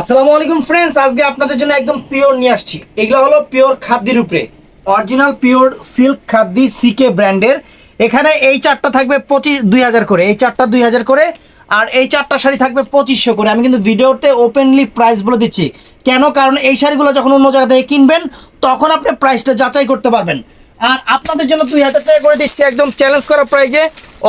আসসালামু আলাইকুম ফ্রেন্ডস আজকে আপনাদের জন্য একদম পিওর নিয়ে আসছি। এগুলো হলো পিওর খাদ্যের উপরে। অরিজিনাল পিওর সিল্ক খাদ্যি সিকে ব্র্যান্ডের এখানে এই চারটা থাকবে পঁচিশ, দুই হাজার করে। এই চারটা দুই হাজার করে। আর এই চারটা শাড়ি থাকবে পঁচিশশো করে। আমি কিন্তু ভিডিওতে ওপেনলি প্রাইস বলে দিচ্ছি। কেন? কারণ এই শাড়িগুলো যখন অন্য জায়গা থেকে কিনবেন, তখন আপনি প্রাইসটা যাচাই করতে পারবেন। আর আপনাদের জন্য দুই হাজার টাকা করে দিচ্ছি একদম চ্যালেঞ্জ করা প্রাইজে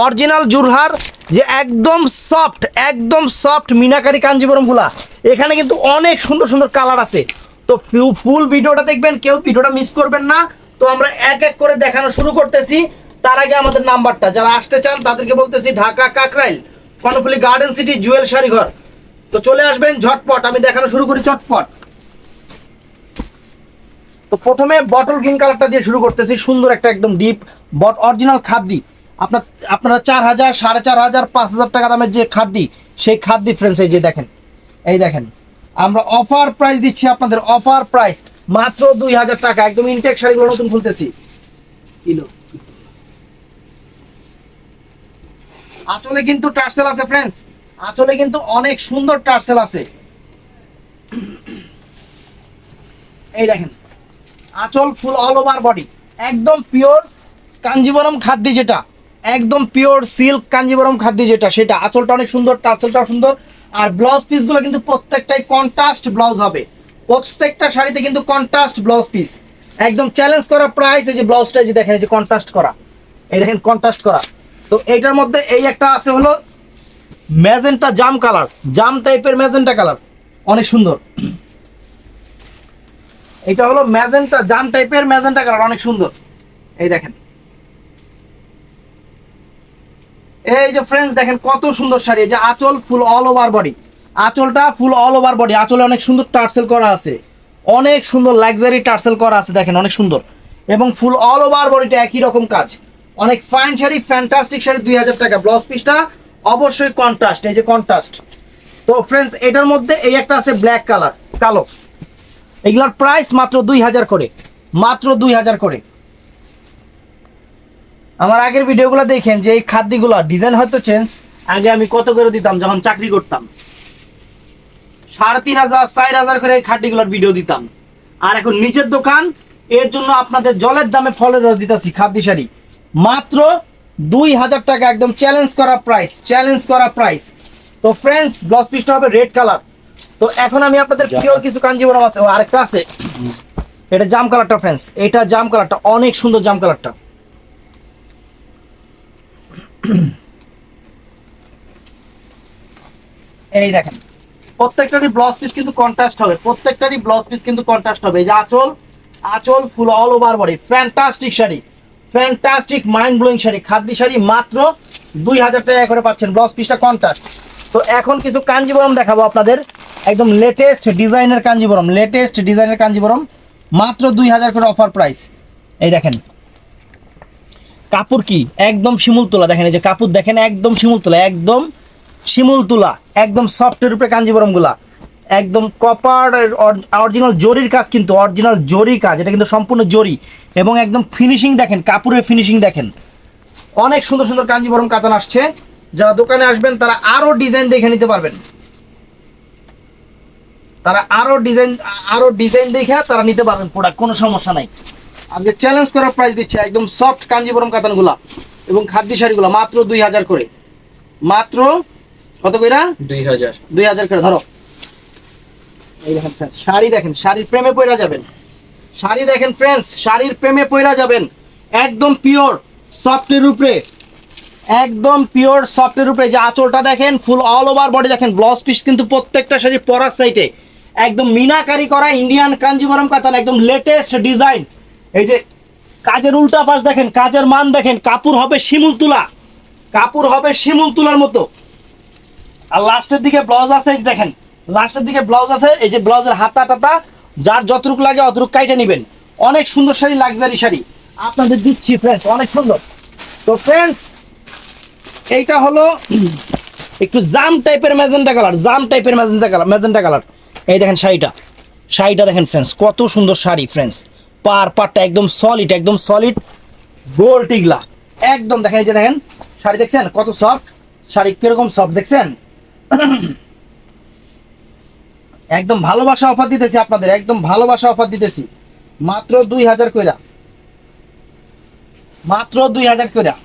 অরিজিনাল জুরহার যে একদম সফট একদম সফট মিনাকারি কাঞ্জিবরমগুলা এখানে কিন্তু অনেক সুন্দর সুন্দর কালার আছে। তো ফুল ভিডিওটা দেখবেন, কেউ ভিডিওটা মিস করবেন না। তো আমরা এক এক করে দেখানো শুরু করতেছি। তার আগে আমাদের নাম্বারটা, যারা আসতে চান তাদেরকে বলতেছি Dhaka Kakrail, Karnaphuli garden city Jewel শাড়িঘর। তো চলে আসবেন ঝটপট, আমি দেখানো শুরু করি চটপট তো প্রথমে বটল গ্রিন কালারটা দিয়ে শুরু করতেছি, সুন্দর একটা একদম ডিপ বট অরিজিনাল খাদ্যি। আপনার, আপনারা চার হাজার, সাড়ে চার হাজার, পাঁচ হাজার টাকা দামের যে খাদ্যি, সেই খাদ্যি ফ্রেন্ডস এই যে দেখেন, এই দেখেন, আমরা অফার প্রাইস দিচ্ছি আপনাদের অফার প্রাইস মাত্র দুই হাজার টাকা, একদম ইনটেক শাড়িগুলো নতুন খুলতেছি। কিলো আঁচলে কিন্তু টার্সেল আছে ফ্রেন্ডস আঁচলে কিন্তু অনেক সুন্দর টার্সেল আছে। এই দেখেন, আঁচল ফুল অল ওভার বডি একদম পিওর কাঞ্জিবরম খাদ্য যেটা একদম পিওর সিল্ক কাঞ্জিবরম খাদ্য যেটা, সেটা। আঁচলটা অনেক সুন্দর, টাচলটাও সুন্দর। আর ব্লাউজ পিসগুলো কিন্তু প্রত্যেকটাই কন্ট্রাস্ট ব্লাউজ হবে। প্রত্যেকটা শাড়িতে কিন্তু কন্ট্রাস্ট ব্লাউজ পিস একদম চ্যালেঞ্জ করা প্রাইস এই যে ব্লাউজটা যে দেখেন, এই যে কন্ট্রাস্ট করা। এই দেখেন কন্ট্রাস্ট করা। তো এইটার মধ্যে এই একটা আছে হলো ম্যাজেন্টা জাম কালার জাম টাইপের ম্যাজেন্টা কালার অনেক সুন্দর। এটা হলো ম্যাজেন্টা জাম টাইপের ম্যাজেন্টা কালার অনেক সুন্দর। এই দেখেন। এই যে ফ্রেন্ডস দেখেন কত সুন্দর শাড়ি যে আঁচল ফুল অল ওভার বডি আঁচলটা ফুল অল ওভার বডি আঁচলে অনেক সুন্দর টার্সেল করা আছে। অনেক সুন্দর লাক্সারি টার্সেল করা আছে, দেখেন অনেক সুন্দর। এবং ফুল অল ওভার বডিটা একই রকম কাজ। অনেক ফাইন শাড়ি ফ্যান্টাস্টিক শাড়ি, দুই হাজার টাকা। ব্লাউজ পিসটা অবশ্যই কন্ট্রাস্ট এই যে কন্ট্রাস্ট তো ফ্রেন্ডস এটার মধ্যে এই একটা আছে ব্ল্যাক কালার কালো। এগুলোর প্রাইস মাত্র দুই হাজার করে, মাত্র দুই হাজার করে। আমার আগের ভিডিওগুলো দেখেন যে এই খাদ্যগুলো ডিজাইন হয়তো চেঞ্জ আগে আমি কত করে দিতাম যখন চাকরি করতাম? সাড়ে তিন হাজার চার হাজার করে এই খাদ্যগুলোর ভিডিও দিতাম। আর এখন নিজের দোকান এর জন্য আপনাদের জলের দামে ফলের রস দিতেছি খাদ্য শাড়ি মাত্র দুই হাজার টাকা একদম চ্যালেঞ্জ করা প্রাইস চ্যালেঞ্জ করা প্রাইস তো ফ্রেন্ডস ব্লাউজ পিসটা হবে রেড কালার তো এখন আমি আপনাদের প্রিয় কিছু কাঞ্জিবরম আছে আরেকটা আছে। এটা জাম কালারটা ফ্রেন্ডস এটা জাম কালারটা অনেক সুন্দর জাম কালারটা এই দেখেন, প্রত্যেকটারই ব্লাউজ পিস কিন্তু কন্ট্রাস্ট হবে, প্রত্যেকটারই ব্লাউজ পিস কিন্তু কন্ট্রাস্ট হবে। এই যে আঁচল আঁচল full all over body fantastic sari fantastic mind blowing sari, খাদ্য শাড়ি মাত্র দুই হাজার টাকা করে পাচ্ছেন ব্লাউজ পিসটা কন্ট্রাস্ট তো এখন কিছু কাঞ্জিবরম দেখাবো আপনাদের, একদম লেটেস্ট ডিজাইনের কাঞ্জিবরম লেটেস্ট ডিজাইনের কাঞ্জিবরম, মাত্র দুই হাজার করে অফার প্রাইস এই দেখেন কাপড় কি? একদম শিমুল তোলা, দেখেন এই যে কাপড় দেখেন, একদম শিমুল তোলা, একদম শিমুল তুলা, একদম সফটের উপরে কাঞ্জিবরমগুলা একদম কপার অরিজিনাল জরির কাজ কিন্তু অরিজিনাল জরি কাজ, এটা কিন্তু সম্পূর্ণ জরি। এবং একদম ফিনিশিং দেখেন, কাপড়ের ফিনিশিং দেখেন। অনেক সুন্দর সুন্দর কাঞ্জিবরম কাতান আসছে। যারা দোকানে আসবেন, তারা আরও ডিজাইন দেখে নিতে পারবেন। তারা আরও ডিজাইন আরও ডিজাইন দেখে তারা নিতে পারবেন প্রোডাক্ট কোনো সমস্যা নাই। আজকে চ্যালেঞ্জ করার প্রাইস দিচ্ছে একদম সফট কাঞ্জিবরম কাতানগুলা এবং খাদ্য শাড়িগুলো মাত্র দুই হাজার করে। মাত্র কত কইরা? দুই হাজার। দুই হাজার করে ধরো। এই দেখেন শাড়ি দেখেন শাড়ির প্রেমে পয়রা যাবেন। শাড়ি দেখেন ফ্রেন্ডস শাড়ির প্রেমে পয়রা যাবেন। একদম পিওর সফটের উপরে। একদম পিওর সফটের উপরে। যে আঁচলটা দেখেন ফুল অল ওভার বডি দেখেন ব্লাউজ পিস কিন্তু প্রত্যেকটা শাড়ি পরার সাইটে একদম মিনাকারি করা ইন্ডিয়ান কাঞ্জিবরম কাতান একদম লেটেস্ট ডিজাইন এই যে কাজের উল্টা পাশ দেখেন, কাজের মান দেখেন কাপড় হবে শিমুল তুলা। কাপড় হবে শিমুল তুলার মতো। আর লাস্টের দিকে ব্লাউজ আছে দেখেন, লাস্টের দিকে ব্লাউজ আছে, এই যে ব্লাউজের হাতা টাতা, যার যতটুক লাগে অতটুক কাইটে নেবেন। অনেক সুন্দর শাড়ি লাক্সারি শাড়ি। আপনাদের দিচ্ছি ফ্রেন্ডস অনেক সুন্দর। তো ফ্রেন্ডস এইটা হলো একটু জাম টাইপের ম্যাজেন্টা কালার জাম টাইপের ম্যাজেন্টা কালার ম্যাজেন্টা কালার এই দেখেন শাড়িটা। শাড়িটা দেখেন ফ্রেন্ডস কত সুন্দর শাড়ি ফ্রেন্ডস পার পারটা একদম সলিড একদম সলিড গোল টিগলা একদম দেখেন, এই যে দেখেন, শাড়ি দেখছেন? কত সফট শাড়ি কীরকম সফট দেখছেন? একদম ভালোবাসা অফার দিতেছি আপনাদের, একদম ভালোবাসা অফার দিতেছি। মাত্র দুই হাজার কইরা। মাত্র দুই হাজার কইরা।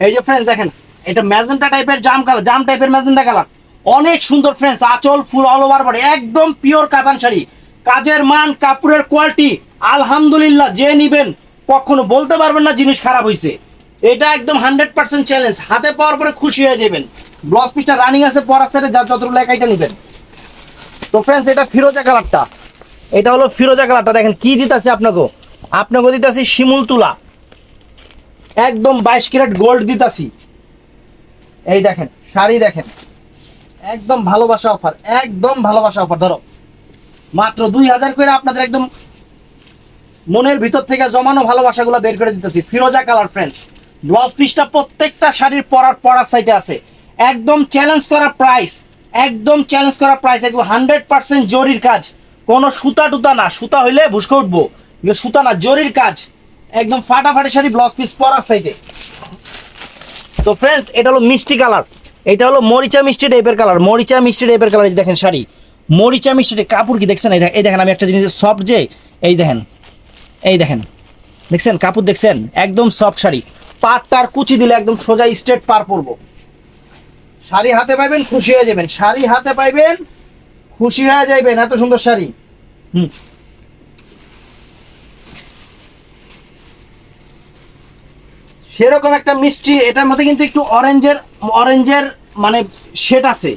এই যে ফ্রেন্ডস দেখেন, এটা ম্যাজেন্টা টাইপের জাম কালার, জাম টাইপের ম্যাজেন্টা কালার। অনেক সুন্দর ফ্রেন্ডস আঁচল, ফুল অল ওভার বডি একদম পিওর কাতান শাড়ি। কাজের মান, কাপড়ের কোয়ালিটি আলহামদুলিল্লাহ, যে নিবেন, কখনো বলতে পারবেন না জিনিস খারাপ হয়েছে এটা একদম হান্ড্রেড পার্সেন্ট চ্যালেঞ্জ হাতে পাওয়ার পরে খুশি হয়ে যাবেন। ব্লাউজ পিসটা রানিং আছে, পরার সাইডে যা যতগুলো একাইটা নেবেন। তো ফ্রেন্ডস এটা ফিরোজা কালারটা এটা হলো ফিরোজা কালারটা দেখেন কি দিতেছে আপনাকে? আপনাকে দিতেছি শিমুল তুলা। একদম বাইশ ক্যারেট গোল্ড দিতাছি। এই দেখেন, শাড়ি দেখেন। একদম ভালোবাসা অফার, একদম ভালোবাসা অফার, ধরো। মাত্র দুই হাজার করে আপনাদের একদম মনের ভিতর থেকে জমানো ভালোবাসাগুলো বের করে দিতেছি। ফিরোজা কালার ফ্রেন্ডস ব্লাউজ পিসটা প্রত্যেকটা শাড়ির পরার পরার সাইডে আছে। একদম চ্যালেঞ্জ করা প্রাইস একদম চ্যালেঞ্জ করা প্রাইস একদম হান্ড্রেড পার্সেন্ট জরির কাজ। কোনো সুতা টুতা না, সুতা হইলে ভুসকে উঠবো। সুতা না, জরির কাজ। একদম ফাটাফাটি শাড়ি ব্লাউজ পিস পরার সাইডে তো ফ্রেন্ডস এটা হলো মিষ্টি কালার। এটা হলো মরিচা মিষ্টি টাইপের কালার মরিচা মিষ্টি টাইপের কালার দেখেন শাড়ি। মরিচা মিষ্টি কাপড় কি দেখছেন? এই দেখ- এই দেখেন আমি একটা জিনিস সফট যে, এই দেখেন এই দেখেন। দেখছেন? কাপড় দেখছেন? একদম সফট শাড়ি। পাট তার কুচি দিলে একদম সোজা স্ট্রেট পার পরবো। শাড়ি হাতে পাইবেন, খুশি হয়ে যাবেন। শাড়ি হাতে পাইবেন, খুশি হয়ে যাবেন এত সুন্দর শাড়ি। হুম। সেরকম একটা মিষ্টি এটার মধ্যে কিন্তু একটু অরেঞ্জের অরেঞ্জের মানে শেড আছে।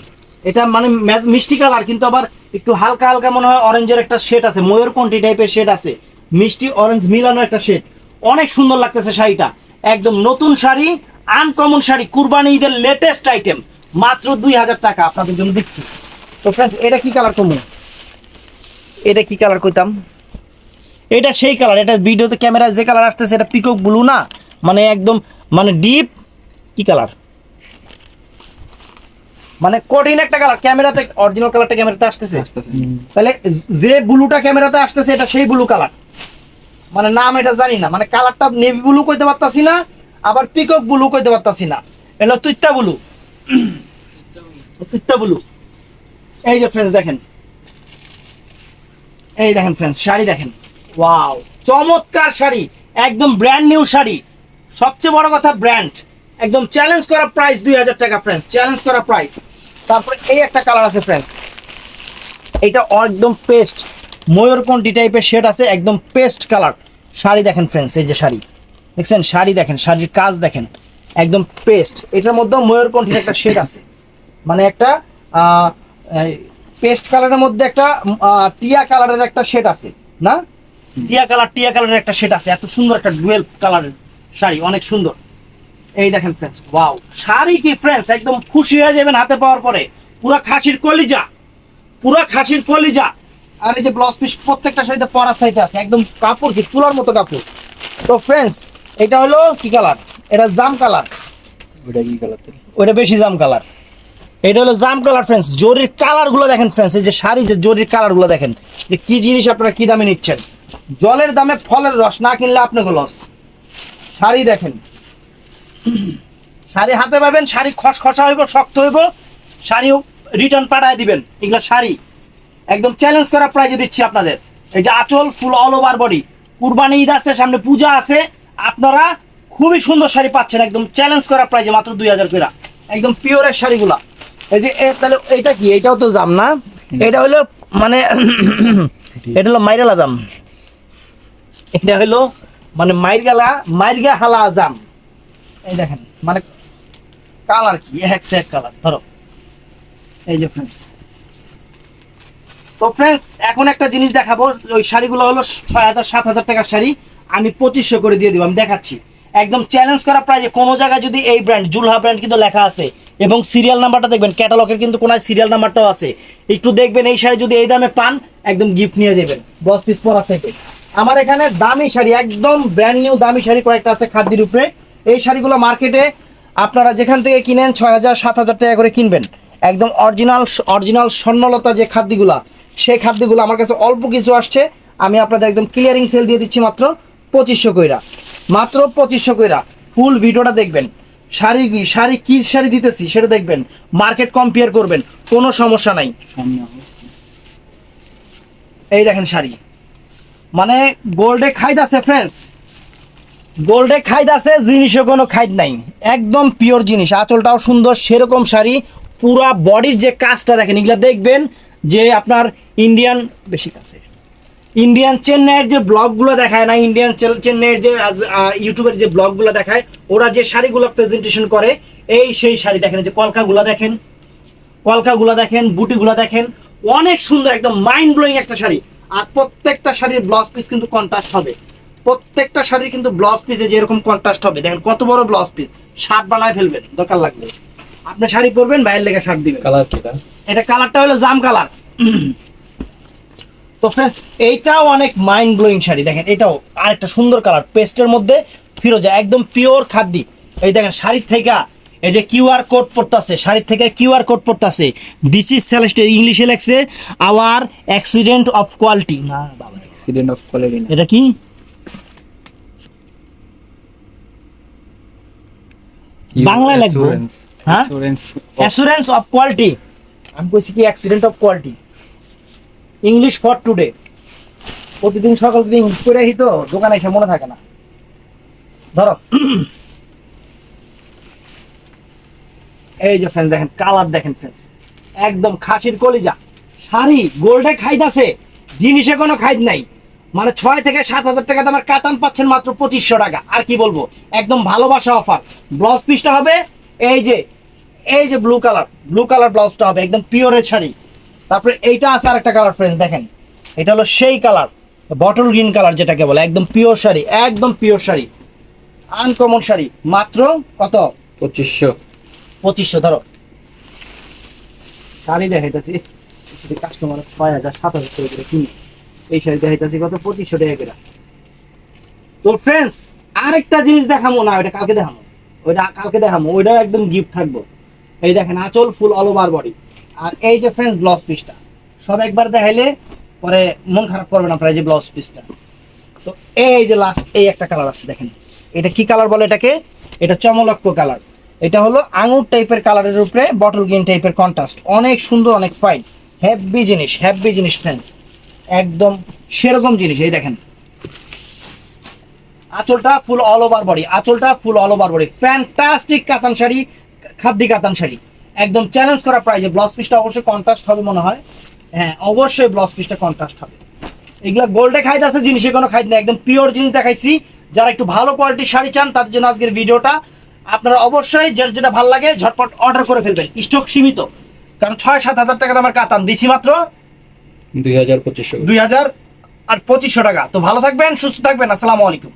এটা মানে মিষ্টি কালার কিন্তু আবার একটু হালকা হালকা মনে হয় অরেঞ্জের একটা শেড আছে। ময়ূরকণ্ঠী টাইপের শেড আছে? মিষ্টি অরেঞ্জ মিলানো একটা শেড অনেক সুন্দর লাগতেছে শাড়িটা। একদম নতুন শাড়ি আনকমন শাড়ি কুরবানি ঈদের লেটেস্ট আইটেম মাত্র দুই হাজার টাকা। আপনাদের জন্য দিচ্ছি। তো ফ্রেন্ডস এটা কি কালার কমু? এটা কি কালার কইতাম? এটা সেই কালার এটা ভিডিওতে ক্যামেরা যে কালার আসতেছে এটা পিকক ব্লু না? মানে একদম মানে ডিপ কি কালার মানে কঠিন একটা কালার ক্যামেরাতে অরিজিনাল কালারটা ক্যামেরাতে আসতেছে। তাহলে যে ব্লুটা ক্যামেরাতে আসতেছে এটা সেই ব্লু কালার মানে নাম এটা জানি না মানে কালারটা নেভি ব্লু কইতে পারতাছি না আবার পিকক ব্লু কইতে পারতাছি না। এটা তুইত্তা ব্লু তুইত্তা ব্লু এই যে ফ্রেন্ডস দেখেন। এই দেখেন ফ্রেন্ডস শাড়ি দেখেন। ওয়াও চমৎকার শাড়ি একদম ব্র্যান্ড নিউ শাড়ি। সবচেয়ে বড় কথা ব্র্যান্ড একদম চ্যালেঞ্জ করা প্রাইস দুই হাজার টাকা ফ্রেন্ডস চ্যালেঞ্জ করা প্রাইস তারপরে এই একটা কালার আছে ফ্রেন্ডস এটা একদম পেস্ট ময়ূরকণ্ঠী টাইপের শেড আছে, একদম পেস্ট কালার শাড়ি দেখেন ফ্রেন্ডস এই যে শাড়ি। দেখছেন? শাড়ি দেখেন, শাড়ির কাজ দেখেন। একদম পেস্ট এটার মধ্যেও ময়ূরকণ্ঠীর একটা শেড আছে। মানে একটা পেস্ট কালারের মধ্যে একটা টিয়া কালারের একটা শেড আছে, না? টিয়া কালার টিয়া কালারের একটা শেড আছে। এত সুন্দর একটা ডুয়েল কালারের শাড়ি অনেক সুন্দর। এই দেখেন ফ্রেন্ডস ওয়াও শাড়ি কি ফ্রেন্ডস একদম খুশি হয়ে যাবেন হাতে পাওয়ার পরে। পুরো খাসির কলিজা পুরো খাসির কলিজা। আর এই যে ব্লাউজ পিস প্রত্যেকটা শাড়িতে পরার সাইডে আছে একদম কাপড় কি তুলার মতো কাপড়। তো ফ্রেন্ডস এটা হলো কি কালার এটা জাম কালার ওটা কি কালার ওইটা বেশি জাম কালার এটা হলো জাম কালার ফ্রেন্ডস জরির কালারগুলো দেখেন ফ্রেন্ডস এই যে শাড়ি যে জরির কালারগুলো দেখেন যে কি জিনিস আপনারা কি দামে নিচ্ছেন? জলের দামে ফলের রস না কিনলে আপনাকে লস শাড়ি দেখেন। শাড়ি হাতে পাবেন, শাড়ি খসখসা হইব, শক্ত হইব। শাড়িও রিটার্ন পাঠায় দিবেন, এগুলা শাড়ি। একদম চ্যালেঞ্জ করা প্রাইজে দিচ্ছি আপনাদের। এই যে আঁচল full all over body Qurbani Eid আছে, সামনে পূজা আছে। আপনারা খুবই সুন্দর শাড়ি পাচ্ছেন, একদম চ্যালেঞ্জ করা প্রাইজে মাত্র দুই হাজার করে। একদম পিওরের শাড়িগুলা। এই যে তাহলে এইটা কি? এটাও তো জাম না? এটা হলো মানে এটা হলো মাইরালা জাম। এটা হলো মানে মাইরগালা মাইরগা হালা জাম। এই দেখেন মানে কালার কি? এক সে এক কালার, ধরো। এই যে ফ্রেন্ডস তো ফ্রেন্ডস এখন একটা জিনিস দেখাবো। ওই শাড়িগুলো হলো ছয় হাজার, সাত হাজার টাকার শাড়ি। আমি পঁচিশশো করে দিয়ে দিব, আমি দেখাচ্ছি। একদম চ্যালেঞ্জ করা প্রাইজে কোনো জায়গায় যদি এই ব্র্যান্ড জুলহা ব্র্যান্ড কিন্তু লেখা আছে। এবং সিরিয়াল নাম্বারটা দেখবেন ক্যাটালগের কিন্তু কোনো সিরিয়াল নাম্বারটাও আছে। একটু দেখবেন এই শাড়ি যদি এই দামে পান, একদম গিফট নিয়ে যাবেন। দশ পিস পরা সেটে আমার এখানে দামি শাড়ি, একদম ব্র্যান্ড নিউ দামি শাড়ি কয়েকটা আছে খাদ্যের উপরে। এই শাড়িগুলো মার্কেটে আপনারা যেখান থেকে কিনেন ছয় হাজার, সাত হাজার টাকা করে কিনবেন। একদম অরিজিনাল অরিজিনাল স্বর্ণলতা যে খাদ্যগুলা, সেই খাদ্যগুলো আমার কাছে অল্প কিছু আসছে। আমি আপনাদের একদম ক্লিয়ারিং সেল দিয়ে দিচ্ছি মাত্র পঁচিশশো কইরা। মাত্র পঁচিশশো কইরা। ফুল ভিডিওটা দেখবেন। শাড়ি শাড়ি কি শাড়ি দিতেছি সেটা দেখবেন। মার্কেট কম্পেয়ার করবেন। কোনো সমস্যা নাই। এই দেখেন শাড়ি। মানে গোল্ডে খাইদ আছে ফ্রেন্ডস গোল্ডে খাইদ আছে জিনিসে কোনো খাইদ নাই। একদম পিওর জিনিস। আঁচলটাও সুন্দর, সেরকম শাড়ি। পুরা বডির যে কাজটা দেখেন, এগুলো দেখবেন যে আপনার ইন্ডিয়ান বেশি কাছে। ইন্ডিয়ান চেন্নাইয়ের যে ব্লগগুলো দেখায় না ইন্ডিয়ান চেন্নাইয়ের যে ইউটিউবের যে ব্লগগুলো দেখায়, ওরা যে শাড়িগুলো প্রেজেন্টেশন করে, এই সেই শাড়ি দেখেন যে কলকাগুলো দেখেন কলকাগুলো দেখেন, বুটিগুলো দেখেন, অনেক সুন্দর, একদম মাইন্ড ব্লোয়িং একটা শাড়ি। আর প্রত্যেকটা শাড়ির ব্লাউজ পিস কিন্তু কন্ট্রাস্ট হবে। প্রত্যেকটা শাড়ির কিন্তু ব্লাউজ পিসে যেরকম কন্ট্রাস্ট হবে দেখেন কত বড় ব্লাউজ পিস শার্ট বানায় ফেলবেন দরকার লাগবে। আপনি শাড়ি পরবেন বাইরের লেগে শার্ট দিবেন। কালার কি এটা? কালারটা হলো জাম কালার তো ফ্রেন্ডস এইটাও অনেক মাইন্ড ব্লোয়িং শাড়ি। দেখেন এটাও আরেকটা সুন্দর কালার পেস্টের মধ্যে ফিরোজা একদম পিওর খাদ্যি। এই দেখেন শাড়ির থেকে এই যে কিউআর কোড পড়তাছে শাড়ির থেকে কিউআর কোড পড়তাছে। দিস ইজ সেলেস্ট ইংলিশে লেখছে আওয়ার অ্যাক্সিডেন্ট অফ কোয়ালিটি না বাবা অ্যাক্সিডেন্ট অফ কোয়ালিটি না। এটা কি? বাংলায় লিখব। হ্যাঁ? অ্যাসুরেন্স অফ কোয়ালিটি আমি কইছি কি accident of quality English for today প্রতিদিন সকাল দিন করে তো দোকানে এসে মনে থাকে না। ধরো। এই যে ফ্রেন্ডস দেখেন কালার দেখেন ফ্রেন্ডস একদম খাসির কলিজা। শাড়ি গোল্ডে খাইদ আছে, জিনিসে কোনো খাইদ নাই। মানে ছয় থেকে সাত হাজার টাকা দামের কাতান পাচ্ছেন মাত্র পঁচিশশো টাকা। আর কি বলব? একদম ভালোবাসা অফার ব্লাউজ পিসটা হবে এই যে এই যে ব্লু কালার ব্লু কালার ব্লাউজটা হবে, একদম পিওরের শাড়ি। তারপরে এইটা আছে আরেকটা কালার ফ্রেন্ডস দেখেন। এটা হলো সেই কালার বটল গ্রিন কালার যেটাকে বলে, একদম পিওর শাড়ি, একদম পিওর শাড়ি। আনকমন শাড়ি, মাত্র কত? পঁচিশশো। পঁচিশশো, ধরো। শাড়ি দেখাইতেছি কাস্টমার ছয় হাজার, সাত হাজার করে এই শাড়ি দেখাইতেছি কত? পঁচিশশো টাকা করে। ফ্রেন্ডস আরেকটা জিনিস দেখামো না, ওইটা কালকে দেখামো। ওইটা কালকে দেখামো, ওইটাও একদম গিফট থাকব। এই দেখেন, আঁচল ফুল অল ওভার বডি আর এই যে ফ্রেন্ডস ব্লাউজ পিসটা সব একবার দেখাইলে পরে মন খারাপ করবে না প্রায় যে ব্লাউজ পিসটা তো এই যে লাস্ট এই একটা কালার আছে, দেখেন। এটা কি কালার বলে এটাকে? এটা চমলক্ষ কালার এটা হলো আঙুর টাইপের কালারের উপরে বটল গ্রিন টাইপের কন্ট্রাস্ট অনেক সুন্দর, অনেক ফাইন হ্যাপি জিনিস হ্যাপি জিনিস ফ্রেন্ডস একদম সেরকম জিনিস, এই দেখেন। আঁচলটা ফুল অল ওভার বডি আঁচলটা full all over body fantastic কাতান শাড়ি, খাদ্যি কাতান শাড়ি। একদম চ্যালেঞ্জ করা প্রাইজে ব্লাউজ পিসটা অবশ্যই কন্ট্রাস্ট হবে মনে হয়। হ্যাঁ অবশ্যই ব্লাউজ পিসটা কন্ট্রাস্ট হবে। এগুলা গোল্ডে খাইতে আছে, জিনিসে কোনো খাইতে একদম পিওর জিনিস দেখাইছি। যারা একটু ভালো কোয়ালিটির শাড়ি চান, তাদের জন্য আজকের ভিডিওটা আপনারা অবশ্যই যার যেটা ভালো লাগে ঝটপট অর্ডার করে ফেলবেন। স্টক সীমিত। কারণ ছয় সাত হাজার টাকার আমার কাতান। দিছি মাত্র দুই হাজার পঁচিশশো। দুই হাজার আর পঁচিশশো টাকা। তো ভালো থাকবেন সুস্থ থাকবেন। আসসালামু আলাইকুম।